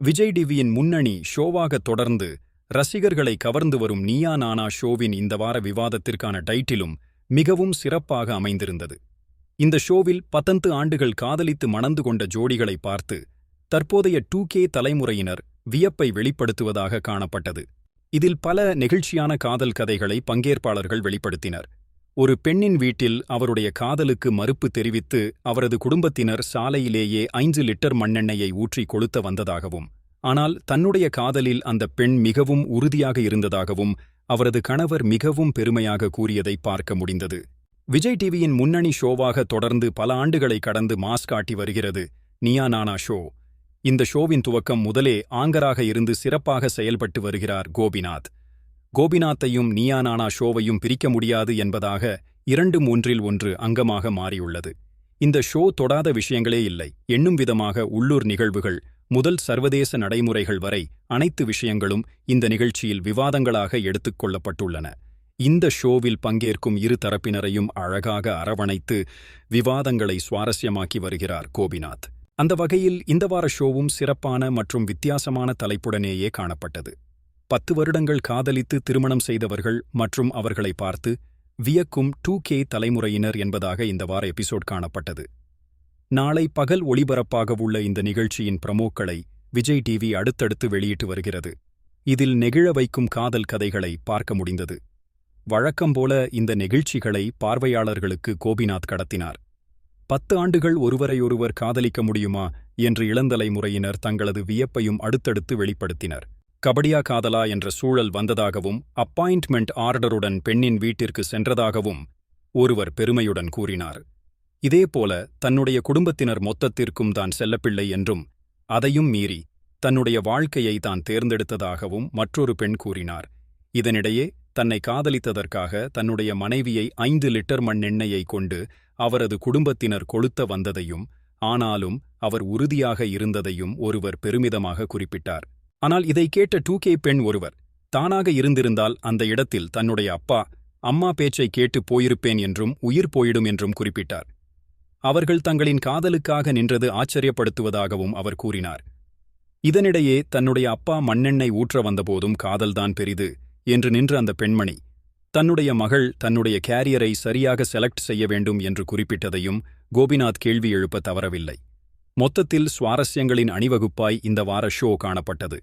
விஜய் டிவியின் முன்னணி ஷோவாக தொடர்ந்து ரசிகர்களை கவர்ந்து வரும் நீயா நானா ஷோவின் இந்த வார விவாதத்திற்கான டைட்டிலும் மிகவும் சிறப்பாக அமைந்திருந்தது. இந்த ஷோவில் பத்தந்து ஆண்டுகள் காதலித்து மணந்து கொண்ட ஜோடிகளை பார்த்து தற்போதைய டூ கே தலைமுறையினர் வியப்பை வெளிப்படுத்துவதாக காணப்பட்டது. இதில் பல நெகிழ்ச்சியான காதல் கதைகளை பங்கேற்பாளர்கள் வெளிப்படுத்தினர். ஒரு பெண்ணின் வீட்டில் அவருடைய காதலுக்கு மறுப்பு தெரிவித்து அவரது குடும்பத்தினர் சாலையிலேயே ஐந்து லிட்டர் மண்ணெண்ணெயை ஊற்றி கொளுத்த வந்ததாகவும் ஆனால் தன்னுடைய காதலில் அந்த பெண் மிகவும் உறுதியாக இருந்ததாகவும் அவரது கணவர் மிகவும் பெருமையாக கூறியதை பார்க்க முடிந்தது. விஜய் டிவியின் முன்னணி ஷோவாக தொடர்ந்து பல ஆண்டுகளை கடந்து மாஸ் காட்டி வருகிறது நியா நானா ஷோ. இந்த ஷோவின் துவக்கம் முதலே ஆங்கராக இருந்து சிறப்பாக செயல்பட்டு வருகிறார் கோபிநாத். கோபிநாத்தையும் நீயானானா நானா ஷோவையும் பிரிக்க முடியாது என்பதாக இரண்டு மூன்றில் ஒன்று அங்கமாக மாறியுள்ளது. இந்த ஷோ தொடாத விஷயங்களே இல்லை. எண்ணும் விதமாக உள்ளூர் நிகழ்வுகள் முதல் சர்வதேச நடைமுறைகள் வரை அனைத்து விஷயங்களும் இந்த நிகழ்ச்சியில் விவாதங்களாக எடுத்துக் கொள்ளப்பட்டுள்ளன. இந்த ஷோவில் பங்கேற்கும் இரு தரப்பினரையும் அழகாக அரவணைத்து விவாதங்களை சுவாரஸ்யமாக்கி வருகிறார் கோபிநாத். அந்த வகையில் இந்த வார ஷோவும் சிறப்பான மற்றும் வித்தியாசமான தலைப்புடனேயே காணப்பட்டது. பத்து வருடங்கள் காதலித்து திருமணம் செய்தவர்கள் மற்றும் அவர்களை பார்த்து வியக்கும் டூ கே தலைமுறையினர் என்பதாக இந்த வார எபிசோட் காணப்பட்டது. நாளை பகல் ஒளிபரப்பாக உள்ள இந்த நிகழ்ச்சியின் பிரமோக்களை விஜய் டிவி அடுத்தடுத்து வெளியிட்டு வருகிறது. இதில் நெகிழ வைக்கும் காதல் கதைகளை பார்க்க முடிந்தது. வழக்கம்போல இந்த நெகிழ்ச்சிகளை பார்வையாளர்களுக்கு கோபிநாத் கடத்தினார். பத்து ஆண்டுகள் ஒருவரையொருவர் காதலிக்க முடியுமா என்று இளந்தலைமுறையினர் தங்களது வியப்பையும் அடுத்தடுத்து வெளிப்படுத்தினர். கபடியா காதலா என்ற சூழல் வந்ததாகவும் அப்பாயின்ட்மெண்ட் ஆர்டருடன் பெண்ணின் வீட்டிற்கு சென்றதாகவும் ஒருவர் பெருமையுடன் கூறினார். இதேபோல தன்னுடைய குடும்பத்தினர் மொத்தத்திற்கும் தான் செல்லப்பிள்ளை என்றும் அதையும் மீறி தன்னுடைய வாழ்க்கையை தான் தேர்ந்தெடுத்ததாகவும் மற்றொரு பெண் கூறினார். இதனிடையே தன்னை காதலித்ததற்காக தன்னுடைய மனைவியை ஐந்து லிட்டர் மண்ணெண்ணெயை கொண்டு அவரது குடும்பத்தினர் கொளுத்த வந்ததையும் ஆனாலும் அவர் உறுதியாக இருந்ததையும் ஒருவர் பெருமிதமாக குறிப்பிட்டார். ஆனால் இதை கேட்ட டூ கே பெண் ஒருவர் தானாக இருந்திருந்தால் அந்த இடத்தில் தன்னுடைய அப்பா அம்மா பேச்சை கேட்டு போயிருப்பேன் என்றும் உயிர் போயிடும் என்றும் குறிப்பிட்டார். அவர்கள் தங்களின் காதலுக்காக நின்றது ஆச்சரியப்படுத்துவதாகவும் அவர் கூறினார். இதனிடையே தன்னுடைய அப்பா மண்ணெண்ணெய் ஊற்ற வந்தபோதும் காதல்தான் பெரிது என்று நின்ற அந்த பெண்மணி தன்னுடைய மகள் தன்னுடைய கேரியரை சரியாக செலக்ட் செய்ய வேண்டும் என்று குறிப்பிட்டதையும் கோபிநாத் கேள்வி எழுப்ப தவறவில்லை. மொத்தத்தில் சுவாரஸ்யங்களின் அணிவகுப்பாய் இந்த வார ஷோ காணப்பட்டது.